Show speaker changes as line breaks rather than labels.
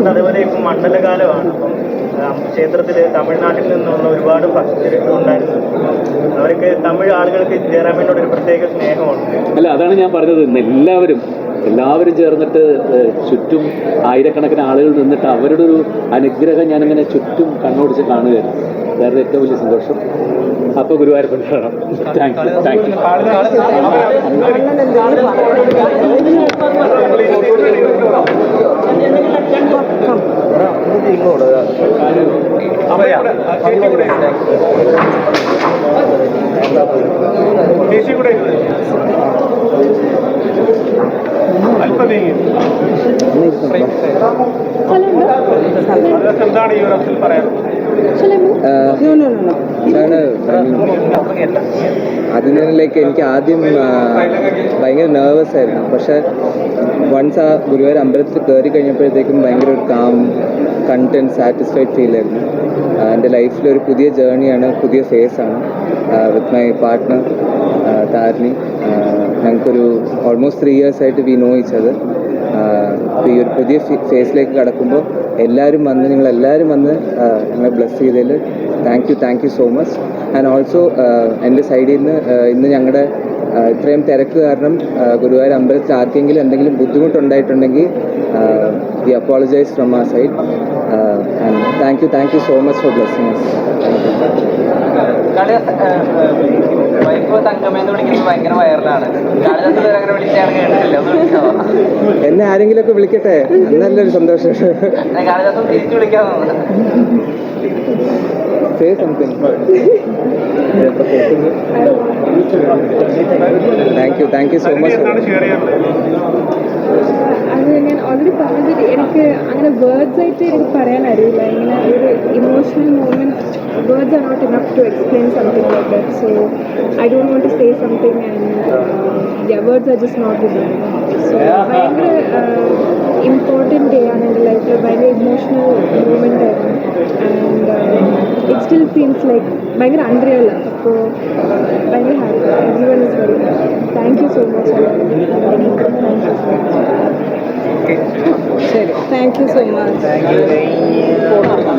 അതേപോലെ ഇപ്പം മണ്ഡലകാലമാണ്. അപ്പം ക്ഷേത്രത്തിൽ തമിഴ്നാട്ടിൽ നിന്നുള്ള ഒരുപാട് ഭക്തർ ഉണ്ടായിരുന്നു. അവർക്ക് തമിഴ് ആളുകൾക്ക് ജയറാമിനോട് ഒരു പ്രത്യേക സ്നേഹമുണ്ട്.
അല്ല അതാണ് ഞാൻ പറഞ്ഞത്. എല്ലാവരും എല്ലാവരും ചേർന്നിട്ട് ചുറ്റും ആയിരക്കണക്കിന് ആളുകൾ നിന്നിട്ട് അവരുടെ ഒരു അനുഗ്രഹം ഞാനിങ്ങനെ ചുറ്റും കണ്ണോടിച്ച് കാണുകയായിരുന്നു വേറെ ഏറ്റവും വലിയ സന്തോഷം. അപ്പോൾ Guruvayur thank you thank you
ചേച്ചി എന്താണ്
അതിനിലേക്ക് എനിക്ക് ആദ്യം ഭയങ്കര നെർവസ് ആയിരുന്നു. പക്ഷെ വൺസ് ആ ഗുരുവായൂർ അമ്പലത്തിൽ കയറി കഴിഞ്ഞപ്പോഴത്തേക്കും ഭയങ്കര ഒരു കാം കണ്ടന്റ് സാറ്റിസ്ഫൈഡ് ഫീൽ ആയിരുന്നു. എന്റെ ലൈഫിൽ ഒരു പുതിയ ജേർണിയാണ് പുതിയ ഫേസാണ് വിത്ത് മൈ പാർട്ട്ണർ താരിണി. ഞങ്ങൾക്കൊരു ഓൾമോസ്റ്റ് ത്രീ ഇയേഴ്സ് ആയിട്ട് വി നോ ഈ ഒരു പുതിയ ഫേസിലേക്ക് കടക്കുമ്പോൾ എല്ലാവരും വന്ന് നിങ്ങൾ എല്ലാവരും വന്ന് ഞങ്ങളെ ബ്ലസ് ചെയ്തതിൽ thank you thank you so much and also എന്റെ സൈഡിൽ നിന്ന് ഇന്ന് ഞങ്ങളുടെ ഇത്രയും തിരക്ക് കാരണം ഗുരുവായൂർ അമ്പലത്തിൽ ആർക്കെങ്കിലും എന്തെങ്കിലും ബുദ്ധിമുട്ടുണ്ടായിട്ടുണ്ടെങ്കിൽ വി അപ്പോളജൈസ് ഫ്രം ആ side and thank you thank you so much for blessing എന്നെ ആരെങ്കിലുമൊക്കെ വിളിക്കട്ടെ? നല്ലൊരു സന്തോഷം. Say something thank you thank you so much
ഞാൻ ഓൾറെഡി പറഞ്ഞത് എനിക്ക് അങ്ങനെ വേർഡ്സ് ആയിട്ട് എനിക്ക് പറയാൻ അറിയില്ല. ഇങ്ങനെ ഒരു emotional movement words are not enough to explain something like that so I don't want to say something and words are just not so ഭയങ്കര ഇമ്പോർട്ടന്റ് ഡേ ആണ് എന്റെ ലൈഫിൽ ഭയങ്കര ഇമോഷണൽ മൂവ്മെന്റ് ആയിരുന്നു. ഫീൽസ് ലൈക്ക് ഭയങ്കര അൺറിയൽ അപ്പോൾ ഭയങ്കര happy everyone is very thank you so much thank you so much
thank you